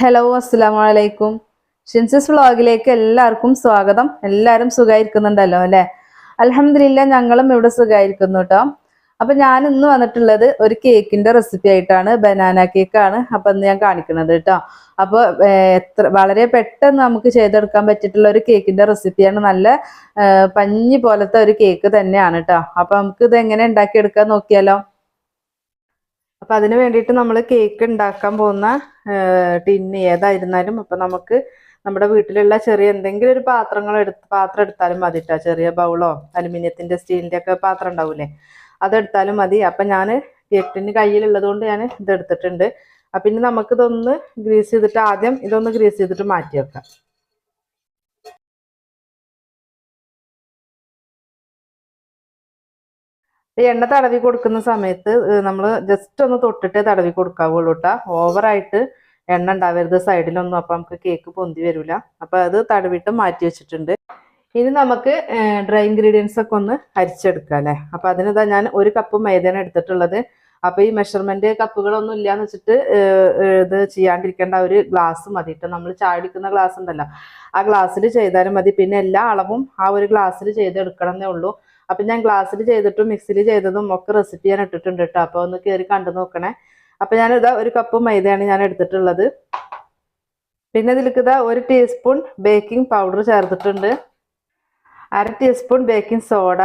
Hello അസ്സലാമലൈക്കും ഷിൻസസ് വ്ളോഗിലേക്ക് എല്ലാവർക്കും സ്വാഗതം. എല്ലാവരും സുഖമായിരിക്കുന്നുണ്ടല്ലോ അല്ലേ? അലഹമില്ല ഞങ്ങളും ഇവിടെ സുഖമായിരിക്കുന്നു കേട്ടോ അപ്പം ഞാൻ ഇന്ന് വന്നിട്ടുള്ളത് ഒരു കേക്കിന്റെ റെസിപ്പി ആയിട്ടാണ് ബനാന കേക്കാണ് അപ്പം ഇന്ന് ഞാൻ കാണിക്കുന്നത് കേട്ടോ അപ്പോൾ എത്ര വളരെ പെട്ടെന്ന് നമുക്ക് ചെയ്തെടുക്കാൻ പറ്റിയിട്ടുള്ള ഒരു കേക്കിന്റെ റെസിപ്പിയാണ് നല്ല പഞ്ഞി പോലത്തെ ഒരു കേക്ക് തന്നെയാണ് കേട്ടോ അപ്പം നമുക്ക് ഇത് എങ്ങനെ ഉണ്ടാക്കിയെടുക്കാൻ നോക്കിയാലോ. അപ്പൊ അതിന് വേണ്ടിയിട്ട് നമ്മൾ കേക്ക് ഉണ്ടാക്കാൻ പോകുന്ന ടിന്ന് ഏതായിരുന്നാലും അപ്പൊ നമുക്ക് നമ്മുടെ വീട്ടിലുള്ള ചെറിയ എന്തെങ്കിലും ഒരു പാത്രങ്ങൾ എടുത്ത് പാത്രം എടുത്താലും മതി കേട്ടോ ചെറിയ ബൗളോ അലുമിനിയത്തിന്റെ സ്റ്റീലിന്റെ ഒക്കെ പാത്രം ഉണ്ടാവൂലേ? അതെടുത്താലും മതി. അപ്പൊ ഞാൻ കേക്കിന് കയ്യിലുള്ളത് കൊണ്ട് ഞാൻ ഇതെടുത്തിട്ടുണ്ട് അപ്പൊ ഇനി നമുക്കിതൊന്ന് ഗ്രീസ് ചെയ്തിട്ട് ആദ്യം ഇതൊന്ന് ഗ്രീസ് ചെയ്തിട്ട് മാറ്റി വെക്കാം ഈ എണ്ണ തടവി കൊടുക്കുന്ന സമയത്ത് നമ്മൾ ജസ്റ്റ് ഒന്ന് തൊട്ടിട്ട് തടവി കൊടുക്കാവുള്ളൂ കേട്ടോ ഓവറായിട്ട് എണ്ണ ഉണ്ടാവരുത് സൈഡിലൊന്നും അപ്പം നമുക്ക് കേക്ക് പൊന്തി വരില്ല അപ്പം അത് തടവിട്ട് മാറ്റി വെച്ചിട്ടുണ്ട്. ഇനി നമുക്ക് ഡ്രൈ ഇൻഗ്രീഡിയൻസ് ഒക്കെ ഒന്ന് അരിച്ചെടുക്കാം അല്ലേ? അപ്പം അതിനിതാ ഞാൻ ഒരു കപ്പ് മൈദാന എടുത്തിട്ടുള്ളത്. അപ്പം ഈ മെഷർമെന്റ് കപ്പുകളൊന്നും ഇല്ലാന്ന് വെച്ചിട്ട് ഇത് ചെയ്യാണ്ടിരിക്കേണ്ട ഒരു ഗ്ലാസ് മതി കേട്ടോ നമ്മൾ ചാടിക്കുന്ന ഗ്ലാസ് ഉണ്ടല്ലോ. ആ ഗ്ലാസ്സിൽ ചെയ്താലും മതി. പിന്നെ എല്ലാ അളവും ആ ഒരു ഗ്ലാസ്സിൽ ചെയ്തെടുക്കണം എന്നേ ഉള്ളൂ. അപ്പം ഞാൻ ഗ്ലാസ്സിൽ ചെയ്തിട്ടും മിക്സിയിൽ ചെയ്തതും ഒക്കെ റെസിപ്പി ഞാൻ ഇട്ടിട്ടുണ്ട് കേട്ടോ അപ്പോൾ ഒന്ന് കയറി കണ്ടു നോക്കണേ. അപ്പം ഞാനിതാ ഒരു കപ്പ് മൈദയാണ് ഞാൻ എടുത്തിട്ടുള്ളത്. പിന്നെ ഇതിലേക്ക് ഇതാ ഒരു ടീസ്പൂൺ ബേക്കിംഗ് പൗഡർ ചേർത്തിട്ടുണ്ട്. അര ടീസ്പൂൺ ബേക്കിംഗ് സോഡ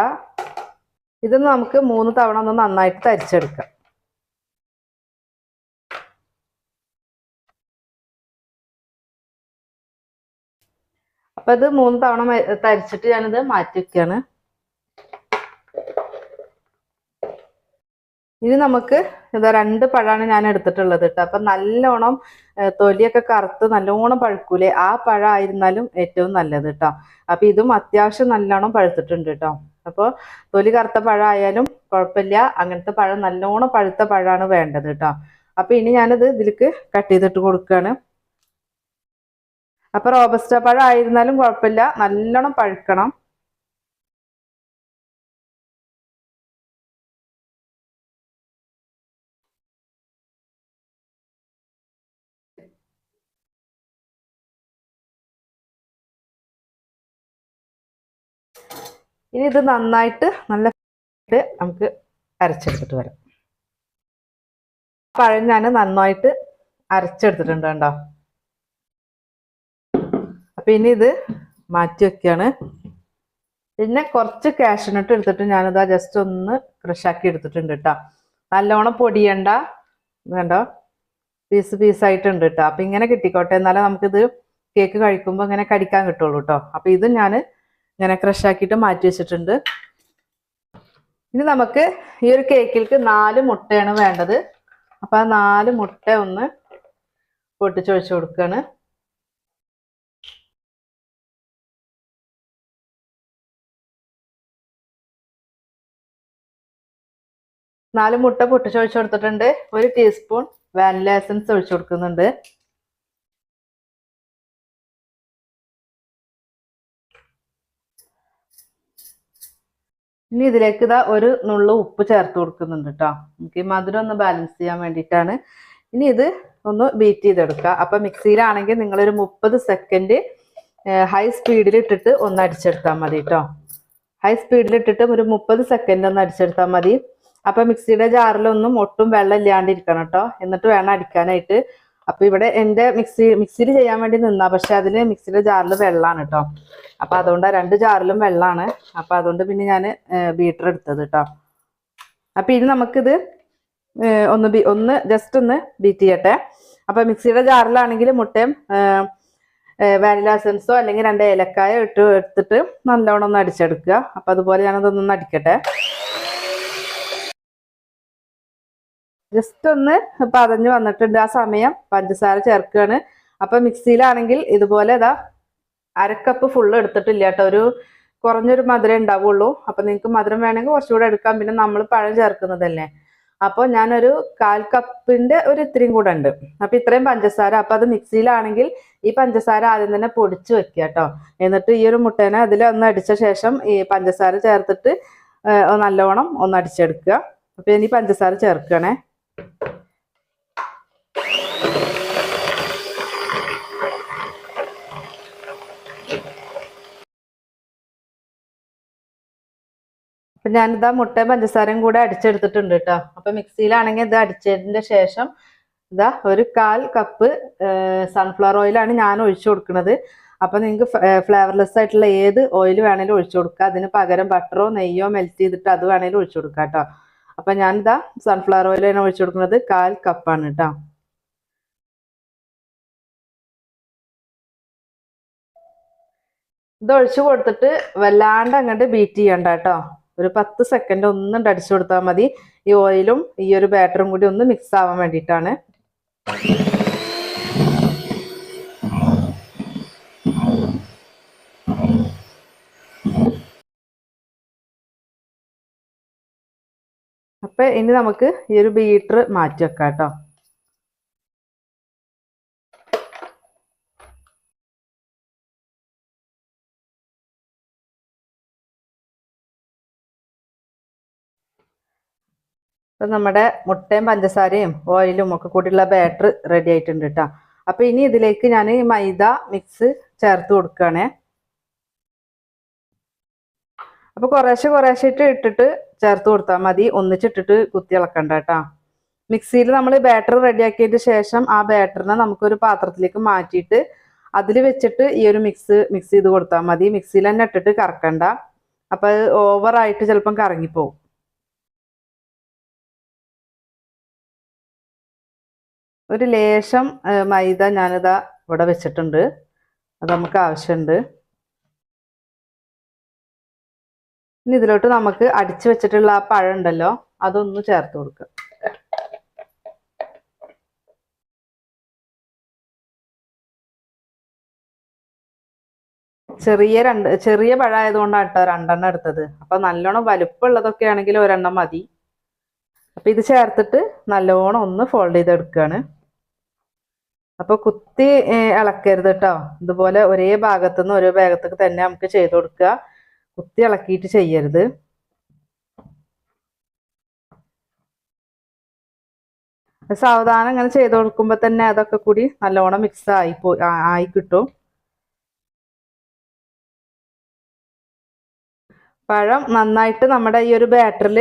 ഇതൊന്ന് നമുക്ക് മൂന്ന് തവണ ഒന്ന് നന്നായിട്ട് തരിച്ചെടുക്കാം. അപ്പം ഇത് മൂന്ന് തവണ തരിച്ചിട്ട് ഞാനിത് മാറ്റി വെക്കുകയാണ് ഇനി നമുക്ക് ഇതാ രണ്ട് പഴമാണ് ഞാൻ എടുത്തിട്ടുള്ളത് കേട്ടോ. അപ്പം നല്ലോണം തൊലിയൊക്കെ കറുത്ത് നല്ലോണം പഴുക്കൂലേ? ആ പഴം ആയിരുന്നാലും ഏറ്റവും നല്ലത് കേട്ടോ. അപ്പം ഇതും അത്യാവശ്യം നല്ലോണം പഴുത്തിട്ടുണ്ട് കേട്ടോ. അപ്പോൾ തൊലി കറുത്ത പഴമായാലും കുഴപ്പമില്ല. അങ്ങനത്തെ പഴം നല്ലോണം പഴുത്ത പഴമാണ് വേണ്ടത് കേട്ടോ. അപ്പം ഇനി ഞാനത് ഇതിലേക്ക് കട്ട് ചെയ്തിട്ട് കൊടുക്കുകയാണ്. അപ്പം റോബസ്റ്റ പഴം ആയിരുന്നാലും കുഴപ്പമില്ല. നല്ലോണം പഴുക്കണം. ഇനി ഇത് നന്നായിട്ട് നല്ല നമുക്ക് അരച്ചെടുത്തിട്ട് വരാം. പഴം ഞാൻ നന്നായിട്ട് അരച്ചെടുത്തിട്ടുണ്ട് കേട്ടോ. അപ്പൊ ഇനി ഇത് മാറ്റി വെക്കുകയാണ്. പിന്നെ കുറച്ച് കാഷ്നട്ട് എടുത്തിട്ട് ഞാനിതാ ജസ്റ്റ് ഒന്ന് ക്രഷാക്കി എടുത്തിട്ടുണ്ട് കേട്ടോ. നല്ലോണം പൊടിയണ്ട. വേണ്ടോ പീസ് പീസായിട്ടുണ്ട് കേട്ടോ. അപ്പൊ ഇങ്ങനെ കിട്ടിക്കോട്ടെ. എന്നാലേ നമുക്കിത് കേക്ക് കഴിക്കുമ്പോൾ ഇങ്ങനെ കടിക്കാൻ കിട്ടുള്ളൂ കേട്ടോ. അപ്പൊ ഇത് ഞാൻ ഇങ്ങനെ ക്രഷാക്കിയിട്ട് മാറ്റി വെച്ചിട്ടുണ്ട്. ഇനി നമുക്ക് ഈ ഒരു കേക്കിലേക്ക് നാല് മുട്ടയാണ് വേണ്ടത്. അപ്പൊ ആ നാല് മുട്ട ഒന്ന് പൊട്ടിച്ചൊഴിച്ചു കൊടുക്കുകയാണ് നാല് മുട്ട പൊട്ടിച്ചൊഴിച്ചു കൊടുത്തിട്ടുണ്ട്. ഒരു ടീസ്പൂൺ വാനില എസൻസ് ഒഴിച്ചു കൊടുക്കുന്നുണ്ട്. ഇനി ഇതിലേക്ക് ഇതാ ഒരു നുള്ള ഉപ്പ് ചേർത്ത് കൊടുക്കുന്നുണ്ട് കേട്ടോ നമുക്ക് ഈ മധുരം ഒന്ന് ബാലൻസ് ചെയ്യാൻ വേണ്ടിയിട്ടാണ്. ഇനി ഇത് ഒന്ന് ബീറ്റ് ചെയ്തെടുക്കുക. അപ്പം മിക്സിയിലാണെങ്കിൽ നിങ്ങളൊരു മുപ്പത് സെക്കൻഡ് ഹൈ സ്പീഡിൽ ഇട്ടിട്ട് ഒന്ന് അടിച്ചെടുത്താൽ മതി കേട്ടോ ഹൈ സ്പീഡിൽ ഇട്ടിട്ട് ഒരു മുപ്പത് സെക്കൻഡ് ഒന്ന് അടിച്ചെടുത്താൽ മതി. അപ്പം മിക്സിയുടെ ജാറിലൊന്നും ഒട്ടും വെള്ളം ഇല്ലാണ്ടിരിക്കണം കേട്ടോ എന്നിട്ട് വേണം അടിക്കാനായിട്ട്. അപ്പൊ ഇവിടെ എന്റെ മിക്സി മിക്സിയിൽ ചെയ്യാൻ വേണ്ടി നിന്നാ. പക്ഷെ അതിൽ മിക്സിയുടെ ജാറിൽ വെള്ളമാണ് കേട്ടോ അപ്പൊ അതുകൊണ്ട് രണ്ട് ജാറിലും വെള്ളമാണ് അപ്പൊ അതുകൊണ്ട് പിന്നെ ഞാൻ ബീറ്റർ എടുത്തത് കേട്ടോ അപ്പൊ ഇനി നമുക്കിത് ഒന്ന് ഒന്ന് ജസ്റ്റ് ഒന്ന് ബീറ്റ് ചെയ്യട്ടെ. അപ്പൊ മിക്സിയുടെ ജാറിലാണെങ്കിൽ മുട്ടയും വാനില എസൻസോ അല്ലെങ്കിൽ രണ്ട് ഏലക്കായോ ഇട്ട് എടുത്തിട്ട് നല്ലോണം ഒന്ന് അടിച്ചെടുക്കുക. അപ്പൊ അതുപോലെ ഞാനതൊന്നൊന്ന് അടിക്കട്ടെ. ജസ്റ്റ് ഒന്ന് പതഞ്ഞ് വന്നിട്ടുണ്ട് ആ സമയം. പഞ്ചസാര ചേർക്കുകയാണ് അപ്പൊ മിക്സിയിലാണെങ്കിൽ ഇതുപോലെ ഇതാ അരക്കപ്പ് ഫുള്ള് എടുത്തിട്ടില്ല കേട്ടോ. ഒരു കുറഞ്ഞൊരു മധുരം ഉണ്ടാവുള്ളൂ. അപ്പൊ നിങ്ങൾക്ക് മധുരം വേണമെങ്കിൽ കുറച്ചുകൂടെ എടുക്കാം. പിന്നെ നമ്മൾ പഴം ചേർക്കുന്നതല്ലേ. അപ്പോൾ ഞാനൊരു കാൽ കപ്പിന്റെ ഒരു ഇത്രയും കൂടെ ഉണ്ട്. അപ്പൊ ഇത്രയും പഞ്ചസാര. അപ്പൊ അത് മിക്സിയിലാണെങ്കിൽ ഈ പഞ്ചസാര ആദ്യം തന്നെ പൊടിച്ച് വെക്കുക കേട്ടോ. എന്നിട്ട് ഈ ഒരു മുട്ടേനെ അതിൽ ഒന്ന് അടിച്ച ശേഷം ഈ പഞ്ചസാര ചേർത്തിട്ട് നല്ലോണം ഒന്ന് അടിച്ചെടുക്കുക. അപ്പൊ ഇനി പഞ്ചസാര ചേർക്കണേ അപ്പം ഞാനിതാ മുട്ടയും പഞ്ചസാരയും കൂടെ അടിച്ചെടുത്തിട്ടുണ്ട് കേട്ടോ. അപ്പം മിക്സിയിലാണെങ്കിൽ ഇത് അടിച്ചതിന്റെ ശേഷം ഇതാ ഒരു കാൽ കപ്പ് സൺഫ്ലവർ ഓയിലാണ് ഞാൻ ഒഴിച്ചു കൊടുക്കുന്നത്. അപ്പം നിങ്ങൾക്ക് ഫ്ലേവർലെസ് ആയിട്ടുള്ള ഏത് ഓയിൽ വേണേലും ഒഴിച്ചു കൊടുക്കുക അതിന് പകരം ബട്ടറോ നെയ്യോ മെൽറ്റ് ചെയ്തിട്ട് അത് വേണേലും ഒഴിച്ചു കൊടുക്കാം കേട്ടോ. അപ്പൊ ഞാനിതാ സൺഫ്ലവർ ഓയിലാണ് ഒഴിച്ചു കൊടുക്കുന്നത് കാൽ കപ്പാണ് കേട്ടോ ഇത് ഒഴിച്ചു കൊടുത്തിട്ട് വല്ലാണ്ട് അങ്ങോട്ട് ബീറ്റ് ചെയ്യണ്ട കേട്ടോ ഒരു പത്ത് സെക്കൻഡ് ഒന്നും അടിച്ചു കൊടുത്താൽ മതി. ഈ ഓയിലും ഈ ഒരു ബാറ്ററും കൂടി ഒന്ന് മിക്സ് ആവാൻ വേണ്ടിയിട്ടാണ് അപ്പൊ ഇനി നമുക്ക് ഈ ഒരു ബീറ്റർ മാറ്റി വെക്കാം കേട്ടോ. അപ്പം നമ്മുടെ മുട്ടയും പഞ്ചസാരയും ഓയിലും ഒക്കെ കൂടിയുള്ള ബാറ്റർ റെഡി ആയിട്ടുണ്ട് കേട്ടോ. അപ്പൊ ഇനി ഇതിലേക്ക് ഞാൻ മൈദ മിക്സ് ചേർത്ത് കൊടുക്കുകയാണേ. അപ്പോൾ കുറേശ്ശെ കുറേശ്ശെ ഇട്ട് ഇട്ടിട്ട് ചേർത്ത് കൊടുത്താൽ മതി. ഒന്നിച്ചിട്ടിട്ട് കുത്തി ഇളക്കണ്ട കേട്ടോ. മിക്സിയിൽ നമ്മൾ ബാറ്റർ റെഡിയാക്കിയതിന് ശേഷം ആ ബാറ്ററിനെ നമുക്കൊരു പാത്രത്തിലേക്ക് മാറ്റിയിട്ട് അതിൽ വെച്ചിട്ട് ഈ ഒരു മിക്സ് മിക്സ് ചെയ്ത് കൊടുത്താൽ മതി. മിക്സിയിൽ തന്നെ ഇട്ടിട്ട് കറക്കണ്ട. അപ്പൊ ഓവറായിട്ട് ചിലപ്പം കറങ്ങിപ്പോവും. ഒരു ലേശം മൈദ ഞാനിതാ ഇവിടെ വെച്ചിട്ടുണ്ട്. അത് നമുക്ക് ആവശ്യമുണ്ട്. ഇനി ഇതിലോട്ട് നമുക്ക് അടിച്ചു വെച്ചിട്ടുള്ള ആ പഴം ഉണ്ടല്ലോ അതൊന്ന് ചേർത്ത് കൊടുക്കുക. ചെറിയ രണ്ട് ചെറിയ പഴമായതുകൊണ്ടാണ് കേട്ടോ രണ്ടെണ്ണം എടുത്തത്. അപ്പൊ നല്ലോണം വലുപ്പമുള്ളതൊക്കെ ആണെങ്കിൽ ഒരെണ്ണം മതി. അപ്പൊ ഇത് ചേർത്തിട്ട് നല്ലോണം ഒന്ന് ഫോൾഡ് ചെയ്തെടുക്കുകയാണ്. അപ്പൊ കുത്തി ഇളക്കരുത് കേട്ടോ. ഇതുപോലെ ഒരേ ഭാഗത്തുനിന്ന് ഓരോ ഭാഗത്തേക്ക് തന്നെ നമുക്ക് ചെയ്ത് കൊടുക്കുക. കുത്തി ഇളക്കിയിട്ട് ചെയ്യരുത്. സാവധാനം ഇങ്ങനെ ചെയ്ത് കൊടുക്കുമ്പോൾ തന്നെ അതൊക്കെ കൂടി നല്ലോണം മിക്സ് ആയി പോയി ആയി കിട്ടും. പഴം നന്നായിട്ട് നമ്മുടെ ഈ ഒരു ബാറ്ററിൽ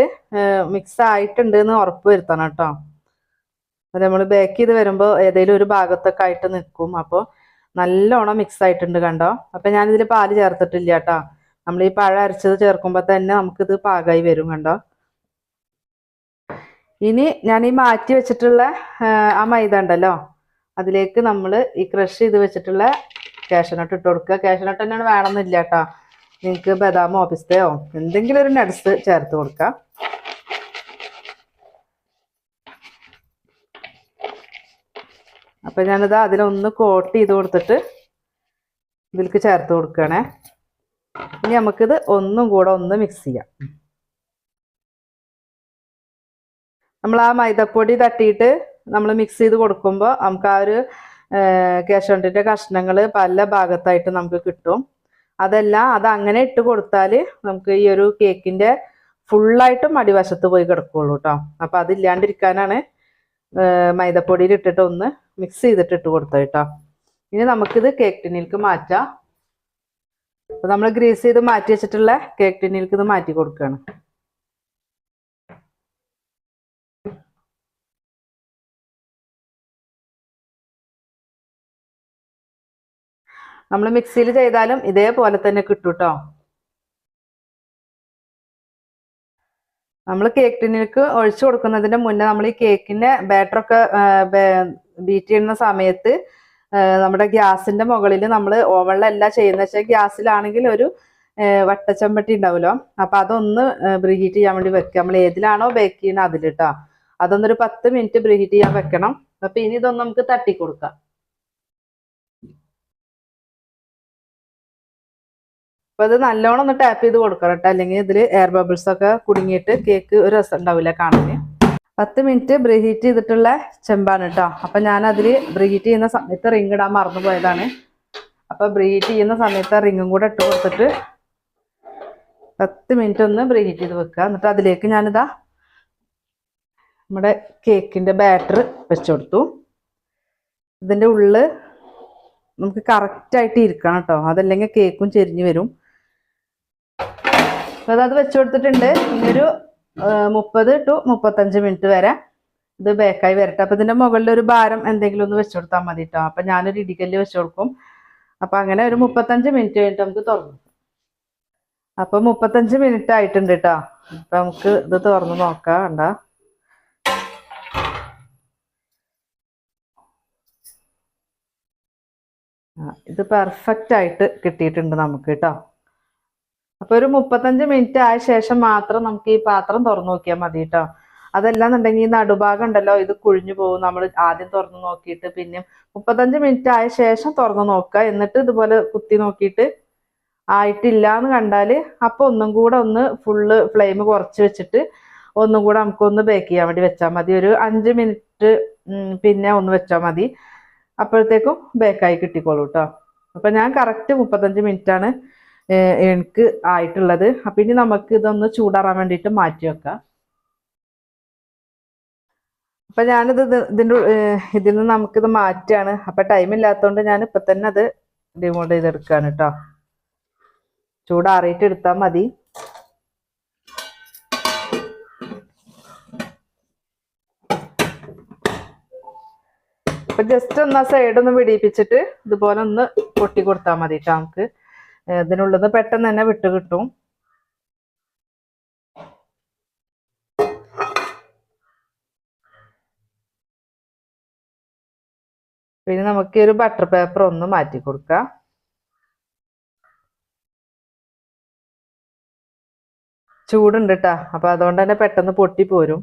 മിക്സ് ആയിട്ടുണ്ട് എന്ന് ഉറപ്പ് വരുത്തണം കേട്ടോ. നമ്മൾ ബേക്ക് ചെയ്ത് വരുമ്പോൾ ഏതെങ്കിലും ഒരു ഭാഗത്തൊക്കെ ആയിട്ട് നിൽക്കും. അപ്പോൾ നല്ലോണം മിക്സ് ആയിട്ടുണ്ട് കണ്ടോ. അപ്പം ഞാനിതിൽ പാൽ ചേർത്തിട്ടില്ല കേട്ടോ. നമ്മൾ ഈ പഴം അരച്ചത് ചേർക്കുമ്പോൾ തന്നെ നമുക്കിത് പാകമായി വരും കണ്ടോ? ഇനി ഞാൻ ഈ മാറ്റി വെച്ചിട്ടുള്ള ആ മൈദ ഉണ്ടല്ലോ അതിലേക്ക് നമ്മൾ ഈ ക്രഷ് ചെയ്ത് വെച്ചിട്ടുള്ള കാഷ്യനട്ട് ഇട്ട് കൊടുക്കുക. കാഷ്യനട്ട് തന്നെയാണ് വേണമെന്നില്ല കേട്ടോ. നിങ്ങൾക്ക് ബദാമോ പിസ്തയോ എന്തെങ്കിലും ഒരു നട്സ് ചേർത്ത് കൊടുക്കാം. അപ്പം ഞാനിത് അതിലൊന്ന് കോട്ട് ചെയ്ത് കൊടുത്തിട്ട് ഇതിലേക്ക് ചേർത്ത് കൊടുക്കുകയാണേ. ഇനി നമുക്കിത് ഒന്നും കൂടെ ഒന്ന് മിക്സ് ചെയ്യാം. നമ്മൾ ആ മൈദപ്പൊടി തട്ടിയിട്ട് നമ്മൾ മിക്സ് ചെയ്ത് കൊടുക്കുമ്പോൾ നമുക്ക് ആ ഒരു കേശവണ്ടിന്റെ കഷ്ണങ്ങൾ പല ഭാഗത്തായിട്ട് നമുക്ക് കിട്ടും. അതെല്ലാം അത് അങ്ങനെ ഇട്ട് കൊടുത്താൽ നമുക്ക് ഈ ഒരു കേക്കിന്റെ ഫുള്ളായിട്ടും അടിവശത്ത് പോയി കിടക്കുള്ളൂ കേട്ടോ അപ്പം അതില്ലാണ്ടിരിക്കാനാണ് മൈദപ്പൊടിയിൽ ഇട്ടിട്ട് ഒന്ന് മിക്സ് ചെയ്തിട്ട് ഇട്ട് കൊടുത്തത് കേട്ടോ ഇനി നമുക്കിത് കേക്ക് ടിന്നിലേക്ക് മാറ്റാം. അപ്പോൾ നമ്മൾ ഗ്രീസ് ചെയ്ത് മാറ്റി വെച്ചിട്ടുള്ള കേക്ക് ടിന്നിലേക്ക് ഇത് മാറ്റി കൊടുക്കുകയാണ് നമ്മൾ മിക്സിയിൽ ചെയ്താലും ഇതേപോലെ തന്നെ കിട്ടും കേട്ടോ നമ്മൾ കേക്ക് ടിന്നിലേക്ക് ഒഴിച്ചു കൊടുക്കുന്നതിന് മുന്നേ നമ്മൾ ഈ കേക്കിന്റെ ബാറ്ററൊക്കെ ബീറ്റ് ചെയ്യുന്ന സമയത്ത് നമ്മുടെ ഗ്യാസിന്റെ മുകളിൽ നമ്മൾ ഓവണിലല്ല ചെയ്യുന്ന. വെച്ചാൽ ഗ്യാസിലാണെങ്കിൽ ഒരു വട്ടച്ചമ്പട്ടി ഉണ്ടാവുമല്ലോ. അപ്പൊ അതൊന്ന് ബ്രീഹീറ്റ് ചെയ്യാൻ വേണ്ടി വെക്കുക. നമ്മൾ ഏതിലാണോ ബേക്ക് ചെയ്യുന്നത് അതിലിട്ടോ. അതൊന്നൊരു പത്ത് മിനിറ്റ് ബ്രീഹീറ്റ് ചെയ്യാൻ വെക്കണം. അപ്പൊ ഇനി ഇതൊന്ന് നമുക്ക് തട്ടി കൊടുക്കാം. അപ്പൊ ഇത് നല്ലോണം ഒന്ന് ടാപ്പ് ചെയ്ത് കൊടുക്കണം കേട്ടോ. അല്ലെങ്കിൽ ഇതിൽ എയർ ബബിൾസ് ഒക്കെ കുടുങ്ങിയിട്ട് കേക്ക് ഒരു രസം ഉണ്ടാവില്ല കാണാൻ പത്ത് മിനിറ്റ് ബ്രീഹീറ്റ് ചെയ്തിട്ടുള്ള ചെമ്പാണ് കേട്ടോ അപ്പൊ ഞാൻ അതിൽ ബ്രീഹീറ്റ് ചെയ്യുന്ന സമയത്ത് റിംഗ് ഇടാൻ മറന്നു പോയതാണ്. അപ്പൊ ബ്രീഹീറ്റ് ചെയ്യുന്ന സമയത്ത് റിങ്ങും കൂടെ ഇട്ട് കൊടുത്തിട്ട് പത്ത് മിനിറ്റ് ഒന്ന് ബ്രീഹീറ്റ് ചെയ്ത് വെക്കുക. എന്നിട്ട് അതിലേക്ക് ഞാനിതാ നമ്മുടെ കേക്കിന്റെ ബാറ്റർ വെച്ചു കൊടുത്തു. ഇതിന്റെ ഉള്ളിൽ നമുക്ക് കറക്റ്റായിട്ട് ഇരിക്കണം കേട്ടോ അതല്ലെങ്കിൽ കേക്കും ചെരിഞ്ഞു വരും. അപ്പോൾ അത് വെച്ചു കൊടുത്തിട്ടുണ്ട്. ഇനിയൊരു മുപ്പത് ടു മുപ്പത്തഞ്ച് മിനിറ്റ് വരെ ഇത് ബേക്കായി വരട്ടെ. അപ്പൊ ഇതിന്റെ മുകളിൽ ഒരു ഭാരം എന്തെങ്കിലും ഒന്ന് വെച്ചു കൊടുത്താൽ മതി കേട്ടോ അപ്പൊ ഞാനൊരു ഇടിക്കല്ല് വെച്ചു കൊടുക്കും. അപ്പൊ അങ്ങനെ ഒരു മുപ്പത്തഞ്ച് മിനിറ്റ് കഴിഞ്ഞിട്ട് നമുക്ക് തുറന്നു. അപ്പൊ മുപ്പത്തഞ്ച് മിനിറ്റ് ആയിട്ടുണ്ട് കേട്ടോ അപ്പൊ നമുക്ക് ഇത് തുറന്ന് നോക്കാം കണ്ട? ഇത് പെർഫെക്റ്റ് ആയിട്ട് കിട്ടിയിട്ടുണ്ട് നമുക്ക് കേട്ടോ അപ്പൊ ഒരു മുപ്പത്തഞ്ച് മിനിറ്റ് ആയ ശേഷം മാത്രം നമുക്ക് ഈ പാത്രം തുറന്നു നോക്കിയാൽ മതി കേട്ടോ അതല്ലാന്നുണ്ടെങ്കിൽ ഈ നടുഭാഗം ഉണ്ടല്ലോ ഇത് കുഴിഞ്ഞു പോകും. നമ്മൾ ആദ്യം തുറന്നു നോക്കിയിട്ട് പിന്നെ മുപ്പത്തഞ്ച് മിനിറ്റ് ആയ ശേഷം തുറന്നു നോക്കുക. എന്നിട്ട് ഇതുപോലെ കുത്തി നോക്കിയിട്ട് ആയിട്ടില്ല എന്ന് കണ്ടാൽ അപ്പൊ ഒന്നും കൂടെ ഒന്ന് ഫുള്ള് ഫ്ലെയിം കുറച്ച് വെച്ചിട്ട് ഒന്നും കൂടെ നമുക്കൊന്ന് ബേക്ക് ചെയ്യാൻ വേണ്ടി വെച്ചാൽ മതി. ഒരു അഞ്ച് മിനിറ്റ് പിന്നെ ഒന്ന് വെച്ചാൽ മതി. അപ്പോഴത്തേക്കും ബേക്കായി കിട്ടിക്കോളൂ കേട്ടോ അപ്പൊ ഞാൻ കറക്റ്റ് മുപ്പത്തഞ്ച് ആണ് എനിക്ക് ആയിട്ടുള്ളത്. അപ്പൊ ഇനി നമുക്ക് ഇതൊന്ന് ചൂടാറാൻ വേണ്ടിയിട്ട് മാറ്റി വെക്കാം. അപ്പൊ ഞാനിത് ഇത് ഇതിന്റെ ഉ- ഏഹ് ഇതിൽ നിന്ന് നമുക്കിത് മാറ്റാണ്. അപ്പൊ ടൈം ഇല്ലാത്തതുകൊണ്ട് ഞാൻ ഇപ്പൊ തന്നെ അത് ഡിമോൾഡ് ചെയ്തെടുക്കാണ് കേട്ടോ ചൂടാറിയിട്ട് എടുത്താൽ മതി. അപ്പൊ ജസ്റ്റ് ഒന്ന് ആ സൈഡ് ഒന്ന് പിടിപ്പിച്ചിട്ട് ഇതുപോലെ ഒന്ന് പൊട്ടി കൊടുത്താൽ മതി കേട്ടോ നമുക്ക്. നിന്ന് പെട്ടെന്ന് തന്നെ വിട്ട് കിട്ടും. പിന്നെ നമുക്ക് ഒരു ബട്ടർ പേപ്പർ ഒന്ന് മാറ്റി കൊടുക്കാം. ചൂടുണ്ട് കേട്ടാ അപ്പൊ അതുകൊണ്ട് തന്നെ പെട്ടെന്ന് പൊട്ടി പോരും.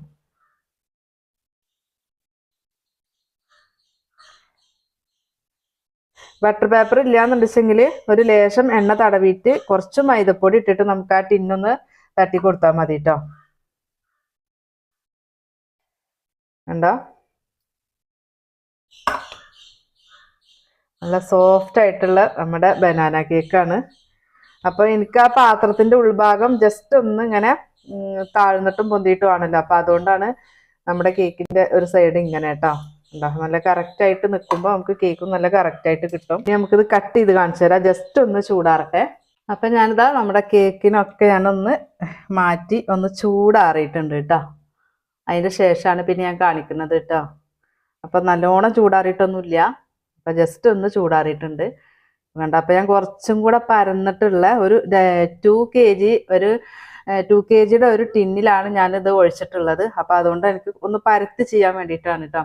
ബട്ടർ പേപ്പർ ഇല്ലാന്നുണ്ടെച്ചെങ്കിൽ ഒരു ലേശം എണ്ണ തടവിയിട്ട് കുറച്ച് മൈദപ്പൊടി ഇട്ടിട്ട് നമുക്ക് ആ ടിന്നൊന്ന് തട്ടി കൊടുത്താൽ മതി കേട്ടോ ഉണ്ടോ നല്ല സോഫ്റ്റ് ആയിട്ടുള്ള നമ്മുടെ ബനാന കേക്കാണ് അപ്പൊ എനിക്ക് ആ പാത്രത്തിന്റെ ഉൾഭാഗം ജസ്റ്റ് ഒന്ന് ഇങ്ങനെ താഴ്ന്നിട്ടും പൊന്തിയിട്ടും ആണല്ലോ. അപ്പൊ അതുകൊണ്ടാണ് നമ്മുടെ കേക്കിന്റെ ഒരു സൈഡ് ഇങ്ങനെ കേട്ടോ എന്താ നല്ല കറക്റ്റ് ആയിട്ട് നിൽക്കുമ്പോൾ നമുക്ക് കേക്കും നല്ല കറക്റ്റ് ആയിട്ട് കിട്ടും. ഇനി നമുക്കിത് കട്ട് ചെയ്ത് കാണിച്ചു തരാം. ജസ്റ്റ് ഒന്ന് ചൂടാറട്ടെ. അപ്പൊ ഞാനിതാ നമ്മുടെ കേക്കിനൊക്കെ ഞാനൊന്ന് മാറ്റി ഒന്ന് ചൂടാറിയിട്ടുണ്ട് കേട്ടോ അതിന്റെ ശേഷമാണ് പിന്നെ ഞാൻ കാണിക്കുന്നത് കേട്ടോ അപ്പൊ നല്ലോണം ചൂടാറിയിട്ടൊന്നുമില്ല. അപ്പൊ ജസ്റ്റ് ഒന്ന് ചൂടാറിയിട്ടുണ്ട്. വേണ്ട അപ്പൊ ഞാൻ കുറച്ചും കൂടെ പരന്നിട്ടുള്ള ഒരു ടു കെ ജി ഒരു ടു കെ ജിയുടെ ഒരു ടിന്നിലാണ് ഞാനിത് ഒഴിച്ചിട്ടുള്ളത്. അപ്പൊ അതുകൊണ്ട് എനിക്ക് ഒന്ന് പരത്തി ചെയ്യാൻ വേണ്ടിയിട്ടാണ് കേട്ടോ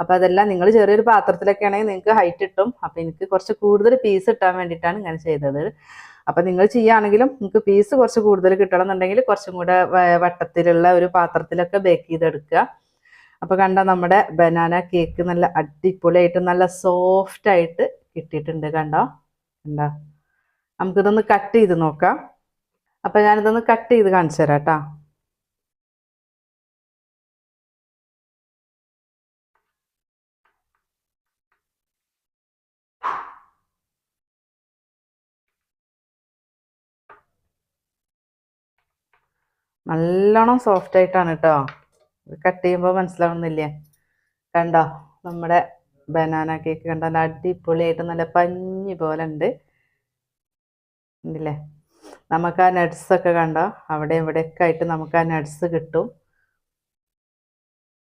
അപ്പൊ അതെല്ലാം നിങ്ങൾ ചെറിയൊരു പാത്രത്തിലൊക്കെ ആണെങ്കിൽ നിങ്ങൾക്ക് ഹൈറ്റ് കിട്ടും. അപ്പൊ എനിക്ക് കുറച്ച് കൂടുതൽ പീസ് കിട്ടാൻ വേണ്ടിയിട്ടാണ് ഇങ്ങനെ ചെയ്തത്. അപ്പൊ നിങ്ങൾ ചെയ്യുകയാണെങ്കിലും നിങ്ങൾക്ക് പീസ് കുറച്ച് കൂടുതൽ കിട്ടണം എന്നുണ്ടെങ്കിൽ കുറച്ചും കൂടെ വട്ടത്തിലുള്ള ഒരു പാത്രത്തിലൊക്കെ ബേക്ക് ചെയ്തെടുക്കുക. അപ്പൊ കണ്ട നമ്മുടെ ബനാന കേക്ക് നല്ല അടിപൊളിയായിട്ട് നല്ല സോഫ്റ്റ് ആയിട്ട് കിട്ടിയിട്ടുണ്ട് കണ്ടോ? കണ്ടോ? നമുക്കിതൊന്ന് കട്ട് ചെയ്ത് നോക്കാം. അപ്പൊ ഞാനിതൊന്ന് കട്ട് ചെയ്ത് കാണിച്ചു തരാം കേട്ടോ. നല്ലോണം സോഫ്റ്റ് ആയിട്ടാണ് കേട്ടോ കട്ട് ചെയ്യുമ്പോൾ മനസ്സിലാവുന്നില്ലേ? കണ്ടോ? നമ്മുടെ ബനാന കേക്ക് കണ്ടോ? നല്ല അടിപൊളിയായിട്ട് നല്ല പഞ്ഞി പോലെ ഉണ്ട്. ഉണ്ടല്ലേ? നമുക്ക് ആ നട്ട്സൊക്കെ കണ്ടോ? അവിടെ ഇവിടെയൊക്കെ ആയിട്ട് നമുക്ക് ആ നട്ട്സ് കിട്ടും.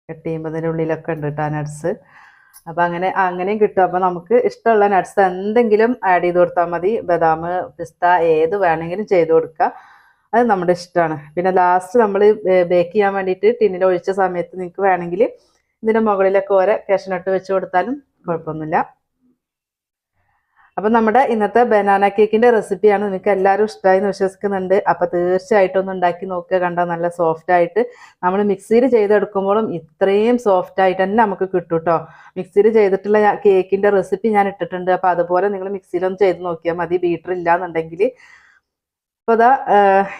കട്ട് ചെയ്യുമ്പോൾ അതിന്റെ ഉള്ളിലൊക്കെ ഉണ്ട് കേട്ടോ ആ നട്ട്സ് അപ്പം അങ്ങനെ അങ്ങനെയും കിട്ടും. അപ്പം നമുക്ക് ഇഷ്ടമുള്ള നട്ട്സ് എന്തെങ്കിലും ആഡ് ചെയ്ത് കൊടുത്താൽ മതി. ബദാം പിസ്ത ഏത് വേണമെങ്കിലും ചെയ്ത് കൊടുക്കുക അത് നമ്മുടെ ഇഷ്ടമാണ്. പിന്നെ ലാസ്റ്റ് നമ്മൾ ബേക്ക് ചെയ്യാൻ വേണ്ടിയിട്ട് ടിന്നിൽ ഒഴിച്ച സമയത്ത് നിങ്ങൾക്ക് വേണമെങ്കിൽ ഇതിന്റെ മുകളിലൊക്കെ ഓരോ കേഷനട്ട് വെച്ച് കൊടുത്താലും കുഴപ്പമൊന്നുമില്ല. അപ്പം നമ്മുടെ ഇന്നത്തെ ബനാന കേക്കിന്റെ റെസിപ്പിയാണ് നിങ്ങൾക്ക് എല്ലാവരും ഇഷ്ടമായി എന്ന് വിശ്വസിക്കുന്നുണ്ട്. അപ്പോൾ തീർച്ചയായിട്ടും ഒന്ന് ഉണ്ടാക്കി നോക്കുക. കണ്ടാൽ നല്ല സോഫ്റ്റ് ആയിട്ട് നമ്മൾ മിക്സിയിൽ ചെയ്തെടുക്കുമ്പോഴും ഇത്രയും സോഫ്റ്റ് ആയിട്ട് തന്നെ നമുക്ക് കിട്ടും കേട്ടോ മിക്സിയിൽ ചെയ്തിട്ടുള്ള കേക്കിന്റെ റെസിപ്പി ഞാൻ ഇട്ടിട്ടുണ്ട്. അപ്പോൾ അതുപോലെ നിങ്ങൾ മിക്സിയിലൊന്ന് ചെയ്ത് നോക്കിയാൽ മതി. ബീറ്റർ ഇല്ലാന്നുണ്ടെങ്കിൽ അപ്പോൾ അതാ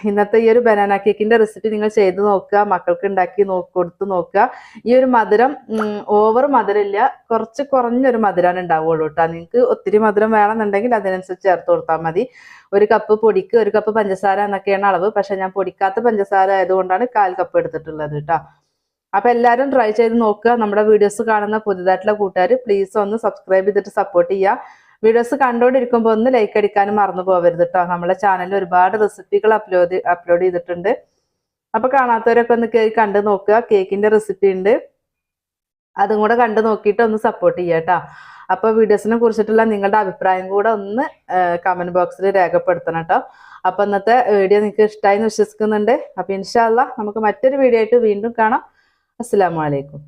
ഇന്നത്തെ ഈ ഒരു ബനാന കേക്കിന്റെ റെസിപ്പി നിങ്ങൾ ചെയ്ത് നോക്കുക മക്കൾക്ക് ഉണ്ടാക്കി കൊടുത്തു കൊടുത്ത് നോക്കുക. ഈ ഒരു മധുരം ഓവർ മധുരമില്ല കുറച്ച് കുറഞ്ഞൊരു മധുരമാണ് ഉണ്ടാവുള്ളൂ കേട്ടോ. നിങ്ങൾക്ക് ഒത്തിരി മധുരം വേണമെന്നുണ്ടെങ്കിൽ അതിനനുസരിച്ച് ചേർത്ത് കൊടുത്താൽ മതി. ഒരു കപ്പ് പൊടിക്ക് ഒരു കപ്പ് പഞ്ചസാര എന്നൊക്കെയാണ് അളവ്. പക്ഷെ ഞാൻ പൊടിക്കാത്ത പഞ്ചസാര ആയതുകൊണ്ടാണ് കാൽ കപ്പ് എടുത്തിട്ടുള്ളത് കേട്ടോ. അപ്പൊ എല്ലാവരും ട്രൈ ചെയ്ത് നോക്കുക. നമ്മുടെ വീഡിയോസ് കാണുന്ന പുതിയതായിട്ടുള്ള കൂട്ടുകാർ പ്ലീസ് ഒന്ന് സബ്സ്ക്രൈബ് ചെയ്തിട്ട് സപ്പോർട്ട് ചെയ്യുക. വീഡിയോസ് കണ്ടുകൊണ്ടിരിക്കുമ്പോൾ ഒന്ന് ലൈക്ക് അടിക്കാനും മറന്നു പോകരുത് കേട്ടോ നമ്മളെ ചാനലിൽ ഒരുപാട് റെസിപ്പികൾ അപ്ലോഡ് അപ്ലോഡ് ചെയ്തിട്ടുണ്ട്. അപ്പൊ കാണാത്തവരൊക്കെ ഒന്ന് കയറി കണ്ടു നോക്കുക. കേക്കിന്റെ റെസിപ്പി ഉണ്ട്. അതും കൂടെ കണ്ടു നോക്കിയിട്ട് ഒന്ന് സപ്പോർട്ട് ചെയ്യാം കേട്ടോ അപ്പൊ വീഡിയോസിനെ കുറിച്ചിട്ടുള്ള നിങ്ങളുടെ അഭിപ്രായം കൂടെ ഒന്ന് കമന്റ് ബോക്സിൽ രേഖപ്പെടുത്തണം കേട്ടോ അപ്പൊ ഇന്നത്തെ വീഡിയോ നിങ്ങൾക്ക് ഇഷ്ടമായി എന്ന് വിശ്വസിക്കുന്നുണ്ട്. അപ്പൊ ഇൻഷാല്ല നമുക്ക് മറ്റൊരു വീഡിയോ ആയിട്ട് വീണ്ടും കാണാം. അസ്സാം അലൈക്കും.